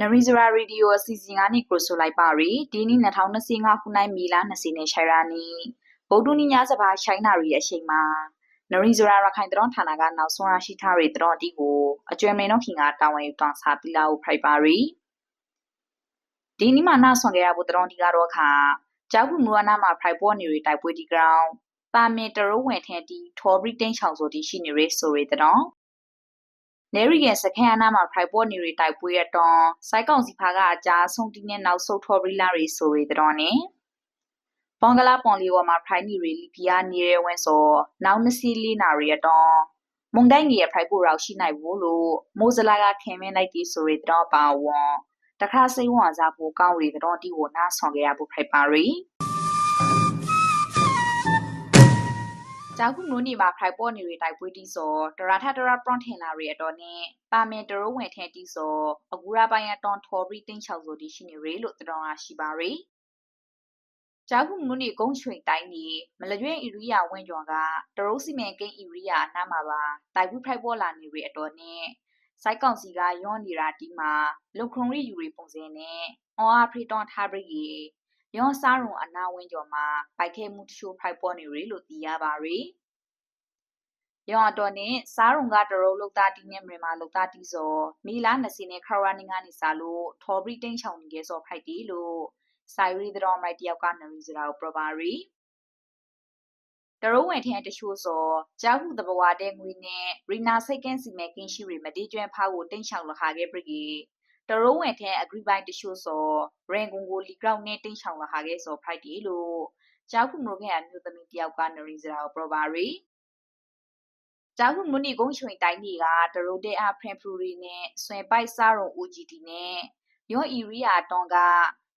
နရီဇရာရေဒီယိုအစီအစဉ်ကနေကိုဆိုလိုက်ပါရီဒီနေ့2025ခုနှစ်မီလာ20နဲ့ရှိုင်ရာနီဗုဒ္ဓနိညာစဘာရှိုင်းနာရီအချိန်မှာနရီဇရာရခိုင်တရောဌာနကနောက်ဆုံးရရှိထားတဲ့တရောတီကိုအကျွမ်းမင်းတို့ခင်ကတာဝန်ယူတောင်းစားပြီးလာဖို့ဖိုက်ပါရီဒီနေ့မှနာဆွန်ကြရဖို့တရောတီကတော့ခါကြောက်ခုမူရနာမှာဖိုက်ပေါ်နေရတိုက်ပွဲဒီဂရောင်းတာမင်တရိုးဝင်ထဲတီထော်ဘရီတိန်ချောင်ဆိုတီရှိနေရဆိုရတဲ့တော့ နေရီရဲ့စခန်းအနားမှာဖိုက်ပေါ်နေရီတိုက်ပွဲရတော့စိုက်ကောင်စီဖာကအကြားဆုံးတီးနဲ့နောက်ဆုတ်ထော်ဘရီလာရီဆိုရီတဲ့နေဘင်္ဂလားပွန်လီဝါမှာဖိုင်နီရီလီပီယာနေရဝဲဆိုနောက်နစီလီနာရီရတော့မုန်တိုင်းကြီးရဲ့ဖိုက်ကိုရောက်ရှိနိုင်ဘူးလို့မိုးစလာကခင်မင်းလိုက်တီဆိုရီတော့ပါဝွန်တခါစိတ်ဝင်စားဖို့ကောင်းရီတော့တီကိုနားဆောင်ခဲ့ရဖို့ဖိုက်ပါရီ ကြောက်ခုနိုးနေမှာဖိုက်ပေါ်နေရတိုက်ပွဲတီးစောတရာထတရာပရွန်ထင်လာရတော့နဲ့တာမင်တရိုးဝင်ထဲတီးစောအကူရာပိုင်းရတွန်ထော်ဘရီတင်းချောက်ဆိုတီရှိနေရလို့တတော်ရရှိပါရီကြောက်ခုမုန်နေကုန်းချွေတိုင်းနေမလရွေးအီရီယာဝင်းကျော်ကတရိုးစီမန်ကိန်းအီရီယာအနားမှာပါတိုက်ဘူးဖိုက်ပေါ်လာနေရအတော်နဲ့စိုက်ကောင်စီကရွန်နေတာတီမှာလုံခုံရီယူရီပုံစံနဲ့အော်အာဖရီ တွန်ထားဘရီရွန်စားရုံအနာဝင်းကျော်မှာပိုက်ခဲမှုတချို့ဖိုက်ပေါ်နေရလို့သိရပါရီယောအတော်နဲ့စားရုံကတရုတ်လုတ်သားတီနဲ့မြန်မာလုတ်သားတီစောမီလာ20နဲ့ခရဝနီကနေစားလို့ထော်ဘရီတိန်ချောင်နေခဲ့စောဖိုက်တီလို့ဆိုင်ရီဒတော်မိုက်တယောက်ကနရီစရာကိုပရပါရီတရုံးဝင်ထင်းတချို့စောကြာဟုတဘဝတဲ့ငွေနဲ့ရီနာစိတ်ကင်းစီမဲကင်းရှိရီမတိကျွမ်းဖောက်ကိုတိန့်ချောင်လခါခဲ့ပြီ တရုံးဝင်ထင်းအဂရီဘိုင်တချို့စောရင်ကွန်ကိုလီကောက်နဲ့တိန့်ချောင်လခါခဲ့စောဖိုက်တီလို့ကြာဟုမလို့ခဲ့အမျိုးသမီးတယောက်ကနရီစရာကိုပရပါရီကြောက်မှုမနီကုန်းချွင်တိုင်းကြီးကဒရိုတေအဖရင်ဖရူရီနဲ့ဆွင်ပိုက်စားရုံ OGT နဲ့ယောအီရီယာတွန်က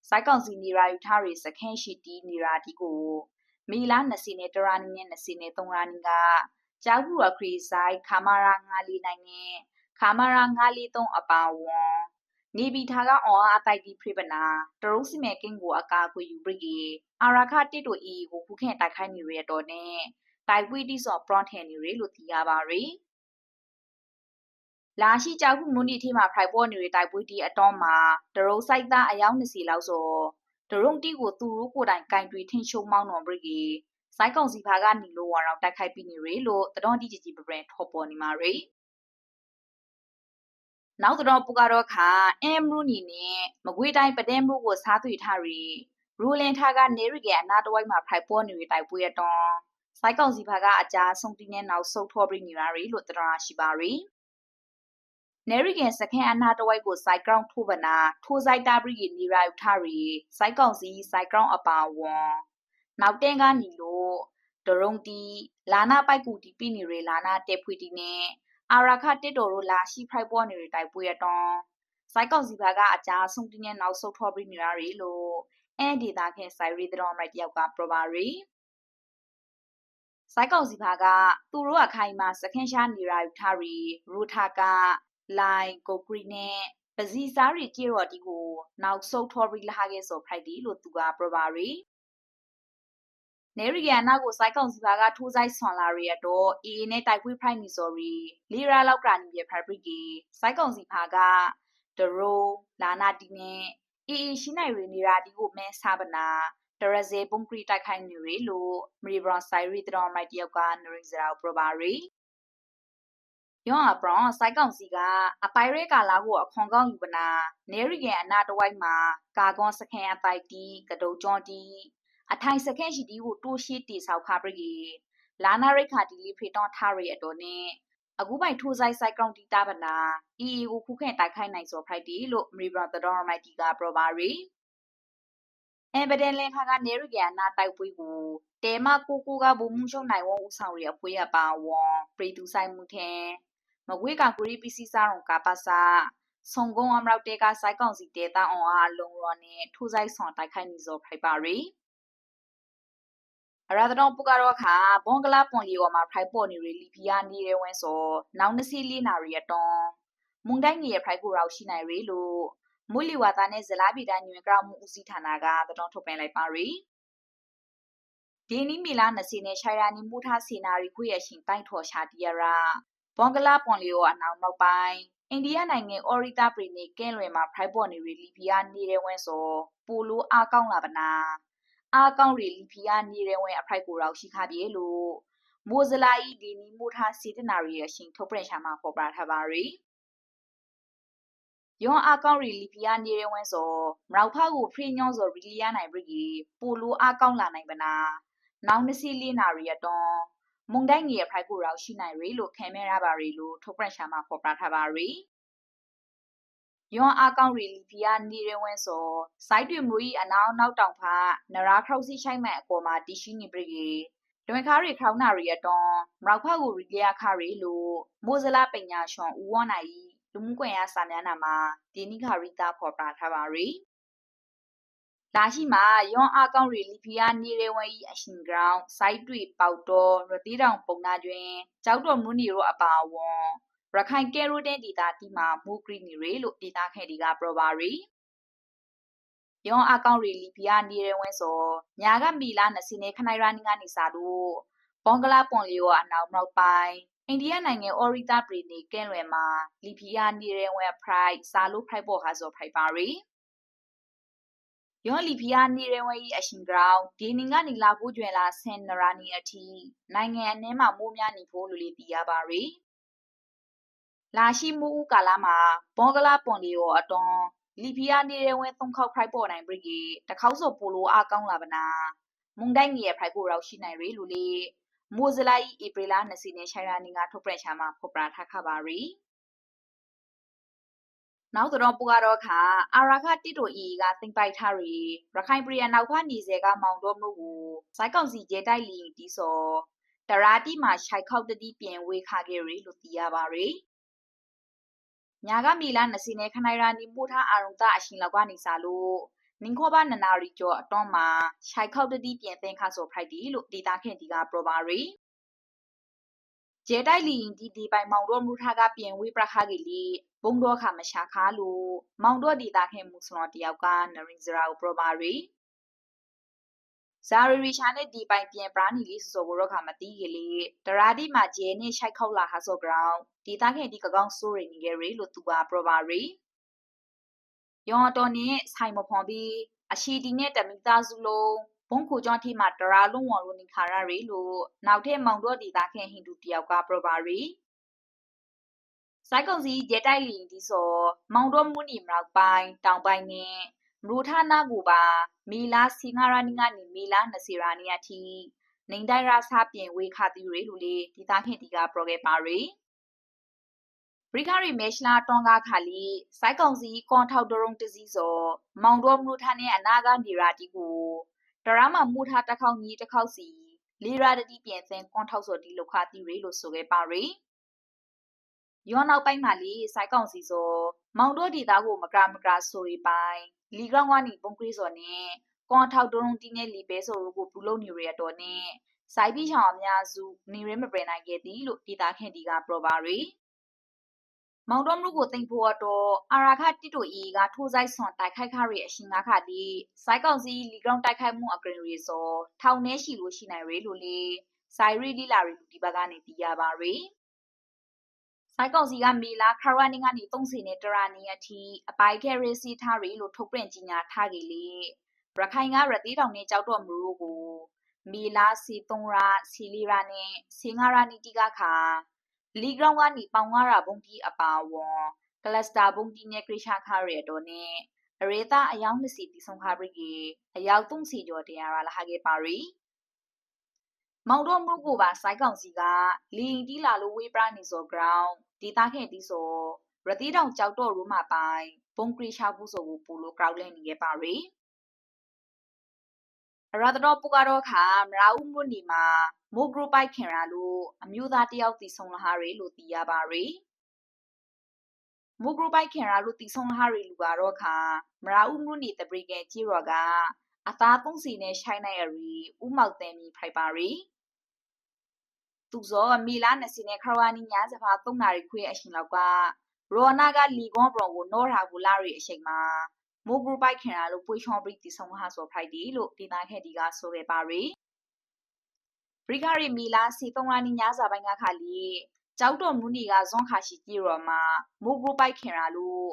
စိုက်ကောင်စီနေရာယူထားရီစခန်းရှိတီနေရာဒီကိုမီလာ20နဲ့တရာနီနဲ့20နဲ့3ရာနီကကြောက်မှုအခရီဆိုင်ခါမာရာ9နိုင်နဲ့ခါမာရာ943အပါဝွန် နေဘီထာကအော်အတိုက်ဒီဖရိပနာတရုတ်စီမဲကင်းကိုအကာအကွယ်ယူပြီးအာရာခတစ်တို့အီကိုခုခဲတိုက်ခိုင်းနေရတော့နဲ့တိုက်ပွေးတိစော့ပရွန်ထန်နေရလို့သိရပါရယ်လာရှိကြောက်ခုမွန်ဒီထီမှာဖိုက်ပေါ်နေတဲ့တိုက်ပွေးတီအတော်မှာဒရုံစိုက်သားအယောက်20လောက်ဆိုဒရုံတီကိုသူတို့ကိုယ်တိုင်ကင်တွေထင်ရှုံမောင်းတော်ပြီးကြီးစိုက်ကောင်စီဖာကနေလို့ဝါတော့တိုက်ခိုက်ပြီးနေရလို့တတော်တီကြီးကြီးပပရင်ထော်ပေါ်နေမှာရယ် နောက်တော့ပူကတော့ခါအမ်ရူနီနဲ့မကွေးတိုင်းပဒဲမူကိုစားသွေထားရီရူလင်ထားကနေရီကအနာတဝိုက်မှာဖိုက်ပေါ်နေတဲ့တိုက်ပွဲအတော်စိုက်ကောင်စီဘက်ကအကြာဆုံးတီးနဲ့နောက်ဆုတ်ထောပြီးနေတာရီလို့တရာရှိပါရီနေရီကန်စကန်အနာတဝိုက်ကိုစိုက်ကောင်ထိုးပနာထိုးစိုက်တာဘရီနေရာယူထားရီစိုက်ကောင်စီစိုက်ကောင်အပါဝွန်နောက်တန်းကနီလို့ဒရုံတီလာနာပိုက်ကူတီပြနေရလာနာတက်ဖွေတီနဲ့ အာရာခတစ်တော်တို့လာရှိဖိုက်ပေါ်နေရတိုက်ပွဲရတော့စိုက်ကောင်စီဘက်ကအကြာဆုံးတီးနဲ့နောက်ဆုတ်ထောပြီးနေတာရီလို့အဲ့ဒီသားခင်ဆိုင်ရီတော်မိုက်တယောက်ကပရပါရီစိုက်ကောင်စီဖာကသူတို့ကခိုင်မာစခန်းရှာနေရာယူထားရီရူထာကလိုင်ကိုကရီနဲ့ပစီစားရီကြေရော်ဒီကိုနောက်ဆုတ်ထော်ရီလာခဲ့ဆိုဖိုက်ဒီလို့သူကပရပါရီ နေရီယာနာကိုစိုက်ကောင်စီပါကထိုးဆိုင်ဆွန်လာရီရတော့အေအေနဲ့တိုက်ပွဲဖိုက်နေစော်ရီလီရာလောက်ကရာနီပြဖက်ဘရီကီစိုက်ကောင်စီဖာကဒရိုလာနာတီနဲ့အေအေရှိနိုင်ရီနေရာဒီကိုမဲဆာပနာတရဇေပုံကရီတိုက်ခိုင်နေရီလို့မရီဘရွန်ဆိုင်ရီတတော်မိုက်တယောက်ကနရီဇရာပရပါရီယောအပရွန်စိုက်ကောင်စီကအပိုင်ရဲကာလာကိုအခွန်ကောင်းယူပနာနေရီရဲ့အနာတဝိုက်မှာကာကွန်စခန်အပိုက်တီကဒုံကျွန်တီ အထိုင်စခန်ရှိတီကိုတိုးရှိတီဆောက်ခါပရီလာနာရိခါတီလီဖေတွန်ထားရီအတော်နဲ့အခုပိုင်ထိုးဆိုင်ဆိုင်ကောင်တီတာပနာအီအီကိုခုခဲတိုက်ခိုက်နိုင်စောဖိုက်တီလို့မရီဘရွန်တတော်မိုက်တီကပရပါရီအဘဒန်လင်ခါကနေရကနာတိုက်ပွဲကိုတဲမကိုကိုကဘုံမှုရှုံနိုင်ဝဦးဆောင်ရပွဲရပါဝွန်ပရီတူဆိုင်မှုထဲမဝေးကကူရီပီစီစာရုံကပါစာဆုံကုန်းအမရောက်တဲကစိုက်ကောင်စီတဲတာအောင်အားလုံးရောနဲ့ထိုးဆိုင်ဆောင်တိုက်ခိုက်နေစောဖိုက်ပါရီ ရာသတော်ပူကတော့ခါဘွန်ကလာပွန်လီဝမှာဖိုက်ပေါ်နေရီလီဖီယာနေရဲဝဲစောနောက်နစီလီနာရီအတွန်မုန်တိုင်းကြီးရဲ့ဖိုက်ကိုရောက်ရှိနိုင်ရီလို့မူလီဝါတာနဲ့ဇလာပီတာညွင်ကရမှုဦးစီးဌာနကတတော်ထုတ်ပြန်လိုက်ပါရီဒီနီမီလာနစီနဲ့ရှိုင်ရာနီမူထားစီနာရီခွေရရှင်တိုင်းထော်ရှာတီယရာဘွန်ဂလာပွန်လီယိုအနောက်နောက်ပိုင်းအိန္ဒိယနိုင်ငံအော်ရီတာပရီနေကဲလွယ်မှာဖိုက်ပေါ်နေရီလီဖီယာနေတဲ့ဝဲဆိုပိုလိုအားကောင်းလာပနာ အားကောင်းရီလီဖီယာနေတဲ့ဝဲအဖိုက်ကိုတော့ရှိခါပြေလို့မိုဇလာဤဒီနီမိုထားစီတနာရီရရှင်ထုတ်ပြန်ရှာမှာပေါ်ပြထားပါရီယောအားကောင်းရီလီဖီယာနေတဲ့ဝဲဆိုမရောက်ဖားကိုဖရီညောဆိုရီလီယာနိုင်ပြီပိုလိုအားကောင်းလာနိုင်ပနာနောင်နစီလီနာရီရတော့မုန်တိုင်းငယ်ဖိုက်ကိုရောက်ရှိနိုင်ရီလို့ခံမဲရပါရီလို့ထုတ်ပြန်ရှာမှာဖော်ပြထားပါရီ ယွန်အကောင့်ရီလီဖီယာနေရဝဲဆိုစိုက်တွေမူဤအနောက်နောက်တောင်ဖာနရာခေါစီချိုင်မဲ့အပေါ်မှာတီရှိနေပြီလွင်ခါရီခေါနာရီအတွန်မရောက်ဖက်ကိုရီလျာခါရီလို့မိုဇလာပညာရှင်ဦးဝွန်နိုင်လူမှုကွန်ရက်စာမျက်နှာမှာဒီနိခါရီတာဖော်ပြထားပါရီလာရှိမှာယွန်အကောင့်ရီလီဖီယာနေရဝဲဤအရှင်ဂရောင်းစိုက်တွေပေါတော်ရတိတောင်ပုံနာတွင်ကြောက်တော်မူနီရောအပါဝွန် ရခိုင်ကဲရိုတဲ့ဒေတာတီမှာမူဂရီနီရေလို့ဒေတာခဲဒီကပရပါရီယောအကောင့်ရီလီဘီယာနေရဝဲဆိုညာကမီလာနစီနေခနိုင်ရာနီကနေစာတို့ပွန်ကလာပွန်လီယိုအနောက်နောက်ပိုင်းအိန္ဒိယနိုင်ငံအော်ရီတာပရီနေကဲလွယ်မှာလီဘီယာနေရဝဲဖရိုက်စာလို့ဖိုက်ပေါ်ဟာဆိုဖိုက်ပါရီယောလီဖီယာနေရဝဲကြီးအရှင်ဂရောင်းဒီနင်ကနေလာဖို့ကျွယ်လာဆန်နရာနီအထိနိုင်ငံအနှဲမှာမိုးများနေဖို့လိုလေးပြရပါရီ လာရှိမှုဦးကာလာမှာဘောဂလာပွန်လီယောအတွန်လီဖီယာနေတဲ့ဝဲသုံးခေါက်ဖိုက်ပေါ်နိုင်ပြီကြီးတခေါက်ဆိုပိုလိုအားကောင်းလာပနာမုန်တိုင်းငယ်ဖိုက်ကိုရောက်ရှိနိုင်ရီလူလေးမိုဇလာဤဧပြီလ20နဲ့ရှိုင်ရာနီကထုတ်ပြန်ချမှာဖော်ပြထားခပါရီနောက်တော့ပူကတော့ခါအာရာခတိတိုအီကတင်ပိုက်ထားရီရခိုင်ပြည်နောက်ဖာနေစေကမောင်တော်မှုကိုစိုက်ကောက်စီကျဲတိုက်လီတီစောတရာတိမှာရှိုက်ခောက်တတိပြင်ဝေခါခဲ့ရီလို့သိရပါရီ ညာကမီလာနစီနေခနိုင်ရာနီပိုထားအာရုံတအရှင်လောက်ကနေစာလို့နင်ခောပါနနာရီကျော်အတွန်းမှာရှိုက်ခောက်တတိပြင်သင်ခါဆိုဖရိုက်တီလို့ဒေတာခင်ဒီကပရပါရီကျေတိုက်လီဒီဒီပိုင်မောင်တော့မူထားကပြင်ဝေးပြခါကြီးလီဘုံတော့ခါမရှာခါလို့မောင်တော့ဒေတာခင်မူစလောတယောက်ကနရင်ဇရာကိုပရပါရီ ဇာရီရီရှာနဲ့ဒီပိုင်ပြန်ပရာနီလေးဆိုဆိုကိုတော့ခါမတီးကလေးတရာဒီမှာဂျဲနဲ့ရှိုက်ခောက်လာဟာဆိုဂရောင်းဒီသားခင်ဒီကကောင်းဆိုးရနေကြရီလို့သူကပရပါရီယောတော်နဲ့ဆိုင်မဖွန်ပြီးအရှိဒီနဲ့တမိသားစုလုံးဘုံခိုကြောင့်ထိမှာတရာလုံးဝလို့နေခါရရီလို့နောက်ထပ်မောင်တော့ဒီသားခင်ဟိန္ဒူတယောက်ကပရပါရီစိုက်ကုံစီရဲတိုက်လီဒီဆိုမောင်တော့မူနီမရောက်ပိုင်းတောင်ပိုင်းနဲ့ မရူထာနာကိုပါမီလာစီငါရာနီကနေမီလာနစီရာနီယာတီနေတိုင်းရာစာပြင်ဝေခါတီရီလူလေးဒီသားခင်ဒီကပရိုဂရမ်ပါရီဘရိကာရီမေရှလာတွန်ကခါလီစိုက်ကောင်စီကွန်ထောက်ဒရုံတစီစောမောင်တော်မလူထာနဲ့အနာကနေရာတီကိုတရမမူထားတစ်ခေါက်ကြီးတစ်ခေါက်စီလီရာတတိပြန်စင်ကွန်ထောက်စောဒီလောက်ခါတီရီလို့ဆိုခဲ့ပါရီယောနောက်ပိုင်းမှာလီစိုက်ကောင်စီစော မောင်တို့ဒီသားကိုမကမကဆိုရီပိုင်းလီကောင်ဝါနီပုံကရီစောနဲ့ကွန်ထောက်ဒရုံတီနဲ့လီပဲဆိုတို့ကိုပူလုံးနေရတော့နဲ့စိုက်ပြီးချောင်အများစုနေရမပရနိုင်ခဲ့သည်လို့ဒေတာခင်ဒီကပရောပါရီမောင်တော်မှုကိုတင်ဖို့တော့အာရာခတိတိုအီကထိုးဆိုင်ဆွန်တိုက်ခိုက်ခရီအရှင်ငါခဒီစိုက်ကောင်စီလီဂရောင်းတိုက်ခိုက်မှုအကရင်ရီဆိုထောင်နေရှိလို့ရှိနိုင်ရလို့လေဆိုင်ရီလီလာရီဒီဘက်ကနေတီးရပါရီ စိုက်ကောင်စီကမေလာခရဝနီကနေ30နဲ့တရာနီအထိအပိုင်ခဲရီစီထားရီလို့ထုတ်ပြန်ကြီးညာထားကြလေရခိုင်ကရတိတောင်နဲ့ကြောက်တော့မလို့ကိုမီလာစီ3ရာစီလီရာနဲ့စင်္ဂရာနီတီကခါလီဂရောင်းကနေပေါင်ငါရာဘုံတီအပါဝွန်ကလစတာဘုံတီနဲ့ခရရှာခါရဲတော့နဲ့အရေတာအယောင်20တီဆုံခါပရိကေအယောက်30ကျော်တရားရလာဟာကေပါရီ မောင်တော်မှုကိုပါစိုက်ကောင်စီကလီတီလာလိုဝေးပရနေစော ground ဒေတာခဲ့တီစောရတိတောင်ကြောက်တော့ရူမှာပိုင်ဘုံခရရှာဘူးဆိုကိုပူလို crowd လဲနေခဲ့ပါရီရသတော်ပူကတော့ခါမရာဦးမှုနီမှာမိုဂရိုပိုက်ခင်ရာလို့အမျိုးသားတယောက်တည်ဆုံလာဟာရီလို့သိရပါရီမိုဂရိုပိုက်ခင်ရာလို့တည်ဆုံလာဟာရီလူကတော့ခါမရာဦးမှုနီတပရိကဲကြီးရော်က အသားသုံးစီနဲ့ရှိုင်းနိုင်အရီဥမောက်တယ်မီဖိုက်ပါရီသူဇောမီလာနစီနဲ့ခရဝနီညာစဖာ၃နာရီခွေအရှင်လောက်ကရောနာကလီကွန်ဘရောကိုနောရာဘူလာရီအချိန်မှာမိုဂရူပိုက်ခင်ရာလို့ပွေချွန်ပရိတီဆုံဟာဆိုဖိုက်ဒီလို့ဒေတာခဲ့ဒီကဆိုခဲ့ပါရီဘရိဂရီမီလာစီသုံးရာနီညာစာပိုင်းကခါလီကျောက်တော်မူနီကဇွန်ခါရှိကြည့်ရမှာမိုးဂရိုပိုက်ခင်ရလို့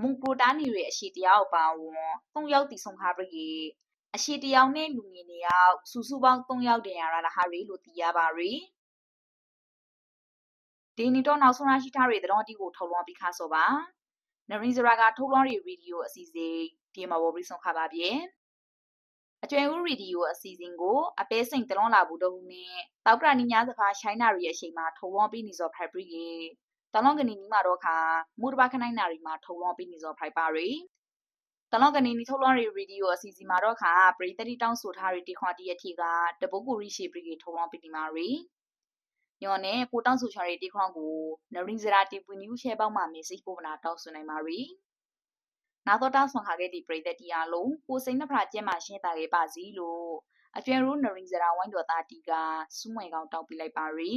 မုန်ပရိုတာနီရဲ့အရှိတရားပါဝန်၃ယောက်တီဆုံးခါပြီ အရှိတယောက်နဲ့လူငယ်နေရောက်စုစုပေါင်း၃ယောက်တင်ရတာဟာရီလို့သိရပါရီဒီနီတော့နောက်ဆုံးရရှိထားတဲ့တဲ့တော်တီကိုထုတ်လွှင့်ပြီးခါဆိုပါနရင်းစရာကထုတ်လွှင့်တဲ့ဗီဒီယိုအစီအစဉ်ဒီမှာပေါ်ပြီးဆုံးခါပါဗျအကျွဲဦးရေဒီယိုအစီအစဉ်ကိုအပဲစိန်တလွန်လာဘူးတော့နဲ့တောက်ကရနီညာစကားရှိုင်းနာရီရဲ့အချိန်မှာထုတ်လွှင့်ပြီးနေစောဖိုက်ပြီးရေတလွန်ကနေနီမှာတော့ခါမူတဘာခနိုင်နာရီမှာထုတ်လွှင့်ပြီးနေစောဖိုက်ပါရီ တလောကနေနီထုတ်လွှင့်ရီဗီဒီယိုအစီအစဉ်မှာတော့ခါပရိသတိတောင်းဆိုထားရီတီခွန်တီရတီကတပုတ်ကိုရီရှိပရီထုတ်လွှင့်ပြီးဒီမှာရီညောနဲ့ကိုတောင်းဆိုချရီတီခွန်ကိုနရင်ဇရာတီပွီနျူးရှဲပေါက်မှာမေစိပို့မနာတောင်းဆိုနိုင်ပါရီနောက်တော့တောင်းဆိုခါခဲ့ဒီပရိသတ်တီအားလုံးကိုစိန်နှဖရာကျဲမှာရှင်းတာခဲ့ပါစီလို့အကျွဲရူနရင်ဇရာဝိုင်းတော်သားတီကစူးမွေကောင်တောင်းပြလိုက်ပါရီ